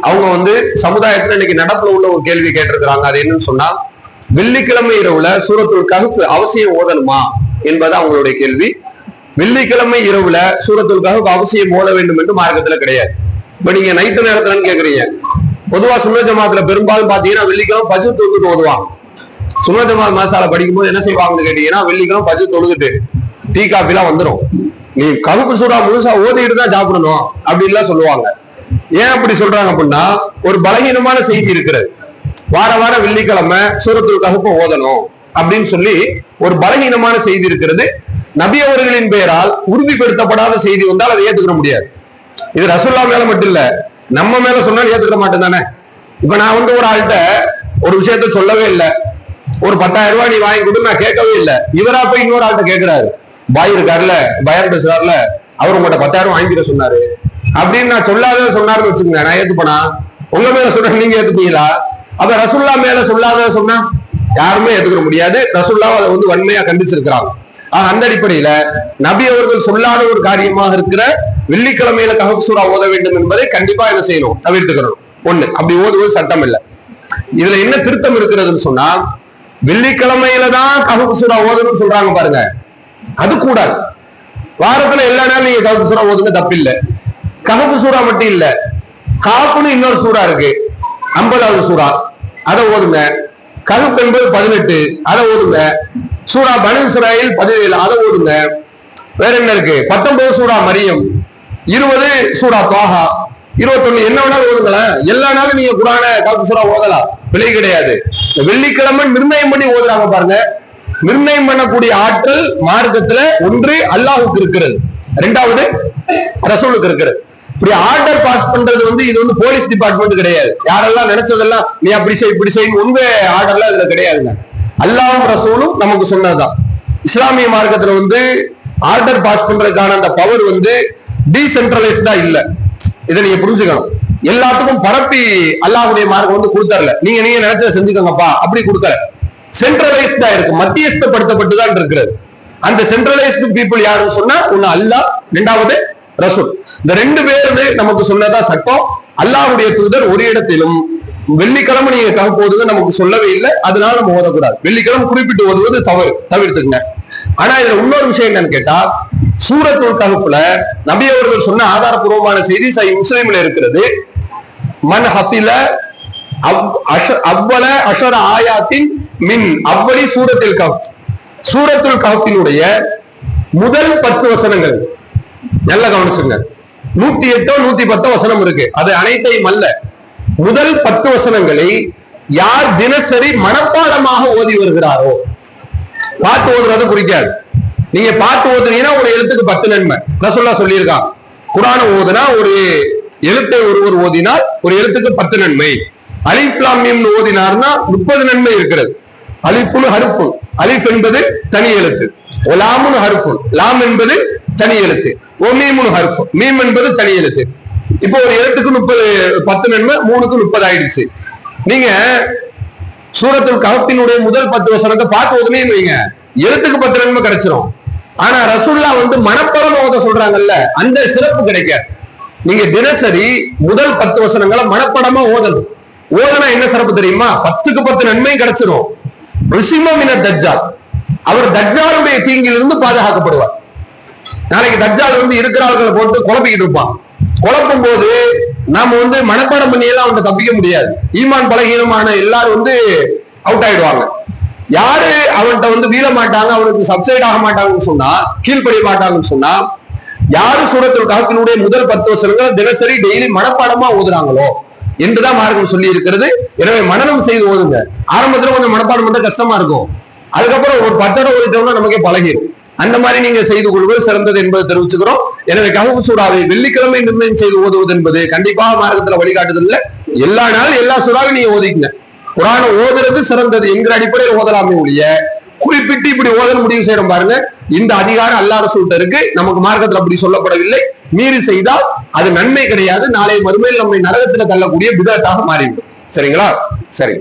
அவங்க வந்து சமுதாயத்துல இன்னைக்கு நடப்புல உள்ள ஒரு கேள்வி கேட்டிருக்கிறாங்க. அது என்னன்னு சொன்னா வெள்ளிக்கிழமை இரவுல சூரத்துல் கருப்பு அவசியம் ஓதணுமா என்பது அவங்களுடைய கேள்வி. வெள்ளிக்கிழமை இரவுல சூரத்துல் கஹஃப் அவசியம் ஓத வேண்டும் என்று மார்க்கத்துல கிடையாது. இப்ப நீங்க நைட்டு நேரத்துலன்னு கேக்குறீங்க. பொதுவா சுமஜமாத்துல ஜமாத்துல பெரும்பாலும் பாத்தீங்கன்னா வெள்ளிக்கிழமை பஜு தொழுதுட்டு ஓதுவாங்க. சுன்ன ஜமாத் படிக்கும்போது என்ன செய்வாங்கன்னு கேட்டீங்கன்னா வெள்ளிக்கிழமை பஜு தொழுதுட்டு டீ காபி எல்லாம் வந்துடும் நீ கவுக்கு சூடா முழுசா ஓதிட்டு தான் சாப்பிடணும் அப்படின்லாம் சொல்லுவாங்க. ஏன் அப்படி சொல்றாங்க அப்படின்னா ஒரு பலகீனமான செய்தி இருக்கிறது. வார வார வெள்ளிக்கிழமை சூரத்துல் ககுப்பு ஓதணும் அப்படின்னு சொல்லி ஒரு பலகீனமான செய்தி இருக்கிறது. நபி அவர்களின் பெயரால் உறுதிப்படுத்தப்படாத செய்தி வந்தால் அதை ஏத்துக்கிற முடியாது. இது ரசுல்லா மேல மட்டும் இல்ல நம்ம மேல சொன்னாலும் ஏத்துக்கிற மாட்டேன் தானே இப்ப நான் வந்து ஒரு ஆள்கிட்ட ஒரு விஷயத்த சொல்லவே இல்லை. ஒரு பத்தாயிரம் ரூபாய் நீ வாங்கி கொடு நான் கேட்கவே இல்லை. இவரா போய் இன்னொரு ஆள்கிட்ட கேட்கிறாரு பாய் இருக்காருல்ல பயார் பேசுறாருல அவர் உங்கள்கிட்ட பத்தாயிரம் வாங்கிக்கிற சொன்னாரு. அப்படின்னு நான் சொல்லாத சொன்னாருன்னு வச்சுக்கோங்க நான் ஏத்துப்பனா? உங்க மேல சொல்றேன் நீங்க ஏத்துப்பீங்களா? அப்ப ரசுல்லா மேல சொல்லாத சொன்னா யாருமே ஏத்துக்கிற முடியாது. ரசுல்லா அதை வந்து வன்மையா கண்டிச்சிருக்கிறாங்க. ஆனா அந்த அடிப்படையில நபி அவர்கள் சொல்லாத ஒரு காரியமாக இருக்கிற வெள்ளிக்கிழமையில கஹப்சூரா ஓத வேண்டும் என்பதை கண்டிப்பா என்ன செய்யணும்? தவிர்த்துக்கணும். ஒண்ணு அப்படி ஓதுவது சட்டம் இல்லை. இதுல என்ன திருத்தம் இருக்கிறதுன்னு சொன்னா வெள்ளிக்கிழமையில தான் கஹப்சூரா ஓதணும்னு சொல்றாங்க பாருங்க. அது கூடாது. வாரத்துல எல்லா நாளும் நீங்க கஹப் சூறா ஓதுங்க தப்பில்லை. கஹப் சூறா மட்டும் இல்ல. காப்புன்னு இன்னொரு சூறா இருக்கு. ஐம்பதாவது சூறா. அதை ஓதுங்க. கஹப் என்பது பதினெட்டு. அதை ஓதுங்க. சூறா பனு இஸ்ராயில் பதினேழு. அதை ஓதுங்க. வேற என்ன இருக்கு? பத்தொன்பது சூடா மரியம். இருபது சூடா துவாகா இருபத்தொன்னு. என்ன வேணாலும் ஓதுங்களேன். எல்லா நாளும் நீங்க குரான காப்பு சூறா ஓதலாம். விலை கிடையாது. வெள்ளிக்கிழமை நிர்ணயம் பண்ணி ஓதுறாங்க பாருங்க. நிர்ணயம் பண்ணக்கூடிய ஆற்றல் மார்க்கத்துல ஒன்று அல்லாஹுக்கு இருக்கிறது. ரெண்டாவது ரசூலுக்கு இருக்கிறது. இப்படி ஆர்டர் பாஸ் பண்றது வந்து இது வந்து போலீஸ் டிபார்ட்மெண்ட் கிடையாது. யாரெல்லாம் நினைச்சதெல்லாம் நீ அப்படி செய் இப்படி செய் உங்க ஆர்டர்லாம் இதுல கிடையாதுங்க. அல்லாவும் ரசூலும் நமக்கு சொன்னதுதான். இஸ்லாமிய மார்க்கத்துல வந்து ஆர்டர் பாஸ் பண்றதுக்கான அந்த பவர் வந்து டீசென்ட்ரலைஸ்டா இல்ல. இதை நீங்க புரிஞ்சுக்கணும். எல்லாத்துக்கும் பரப்பி அல்லாஹுடைய மார்க்கம் வந்து கொடுத்தரல. நீங்க நீங்க நினைச்சத செஞ்சுக்கோங்கப்பா. அப்படி கொடுக்கல. சென்ட்ரலைஸ்டா இருக்கு. மத்தியஸ்தப்படுத்தப்பட்டு தான் இருக்கிறது. அந்த சென்ட்ரலைஸ்டு பீப்புள் யாருன்னு சொன்னா ஒண்ணு அல்லா ரெண்டாவது ரசூல். இந்த ரெண்டு பேருமே நமக்கு சொன்னதா சட்டம். அல்லாவுடைய தூதர் ஒரு இடத்திலும் வெள்ளிக்கிழமை நீங்க கக போதுங்க நமக்கு சொல்லவே இல்லை. அதனால நம்ம ஓதக்கூடாது. வெள்ளிக்கிழமை குறிப்பிட்டு ஓதுவது தவறு. தவிர்த்துங்க ஆனா இதுல இன்னொரு விஷயம் என்னன்னு கேட்டா சூரத்துள் தகுப்புல நபி அவர்கள் சொன்ன ஆதாரபூர்வமான செய்தி சை முஸ்லீம்ல இருக்கிறது. மன் ஹஃபில அவ்வள அஷர ஆயாத்தின் மின் அவ்வளி சூரத்தில் கஃப். சூரத்துல் கஃபினுடைய முதல் பத்து வசனங்கள். நல்ல கவனிச்சுங்க. நூத்தி எட்டோ நூத்தி பத்தோ வசனம் இருக்கு. அது அனைத்தையும் அல்ல. முதல் பத்து வசனங்களை யார் தினசரி மனப்பாடமாக ஓதி வருகிறாரோ. பார்த்து ஓதுறது குறிக்காது நீங்க பார்த்து ஓதுனீங்கன்னா ஒரு எழுத்துக்கு பத்து நன்மை. ரசோல்லா சொல்லியிருக்கான். குரான ஓதுனா ஒரு எழுத்தை ஒருவர் ஓதினால் ஒரு எழுத்துக்கு பத்து நன்மை. அலிஃப்லாம் ஓதினார்னா முப்பது நன்மை இருக்கிறது. அலிஃபுன் ஹருஃபு. அலிஃப் என்பது தனி எழுத்து. ஒலாமுன் ஹருஃபு. லாம் என்பது தனி எழுத்து. ஒமீமுன் ஹருஃபு. மீம் என்பது தனி எழுத்து. இப்போ ஒரு எழுத்துக்கு முப்பது பத்து நன்மை மூணுக்கு முப்பது ஆயிடுச்சு. நீங்க சூரத்துல் கஹப்பினுடைய முதல் பத்து வசனத்தை பார்த்து ஓதுனேன்னு வைங்க. எழுத்துக்கு பத்து நன்மை கிடைச்சிரும். ஆனா ரசுல்லா வந்து மனப்பாடம் ஓத சொல்றாங்கல்ல அந்த சிறப்பு கிடைக்காது. நீங்க தினசரி முதல் பத்து வசனங்களை மனப்படமா ஓதணும். ஓதனா என்ன சிறப்பு தெரியுமா? பத்துக்கு பத்து நன்மையும் கிடைச்சிரும். ருசிமமின தஜ்ஜால். அவர் தஜ்ஜாலுடைய தீங்கிலிருந்து பாதுகாக்கப்படுவார். நாளைக்கு தஜ்ஜால் வந்து இருக்கிறவர்களை போட்டு குழப்பிக்கிட்டு இருப்பான். குழப்பும் போது நாம வந்து மனப்பாடம் பண்ணி எல்லாம் அவன் தப்பிக்க முடியாது. ஈமான் பலகீனமான எல்லாரும் வந்து அவுட் ஆயிடுவாங்க. யாரு அவன்கிட்ட வந்து வீழ மாட்டாங்க அவனுக்கு சப்சைட் ஆக மாட்டாங்கன்னு சொன்னா கீழ்ப்படிய மாட்டாங்கன்னு சொன்னா யாரு சூரத்துல் கஹத்தினுடைய முதல் பத்து வருஷங்கள் தினசரி டெய்லி மனப்பாடமா ஓதுறாங்களோ என்றுதான் மார்க்கம் சொல்லி இருக்கிறது எனவே மனநம் செய்து ஓதுங்க. ஆரம்பத்துல கொஞ்சம் மனப்பாடம் பண்ற கஷ்டமா இருக்கும். அதுக்கப்புறம் ஒரு பத்தடம் ஓதிட்டோம்னா நமக்கே பழகிடும் அந்த மாதிரி நீங்க செய்து கொள்வது சிறந்தது என்பதை தெரிவிச்சுக்கிறோம். எனவே கஹவு சூறாவை வெள்ளிக்கிழமை நிர்ணயம் செய்து ஓதுவது என்பது கண்டிப்பாக மார்க்கத்துல வழிகாட்டுதல் இல்ல. எல்லா நாளும் எல்லா சூறாவையும் நீங்க ஓதிக்கங்க. குரான ஓதுறது சிறந்தது என்கிற அடிப்படையில் ஓதலாமே ஒழிய குறிப்பிட்டு இப்படி ஓதல் முடிவு செய்யறோம் பாருங்க. இந்த அதிகாரம் அல்லாத சூட்ட இருக்கு. நமக்கு மார்க்கத்துல அப்படி சொல்லப்படவில்லை. மீறி செய்தால் அது நன்மை கிடையாது. நாளை மறுமையில் நம்மை நரகத்துல தள்ளக்கூடிய விதத்தாக மாறிவிடும். சரிங்களா? சரி.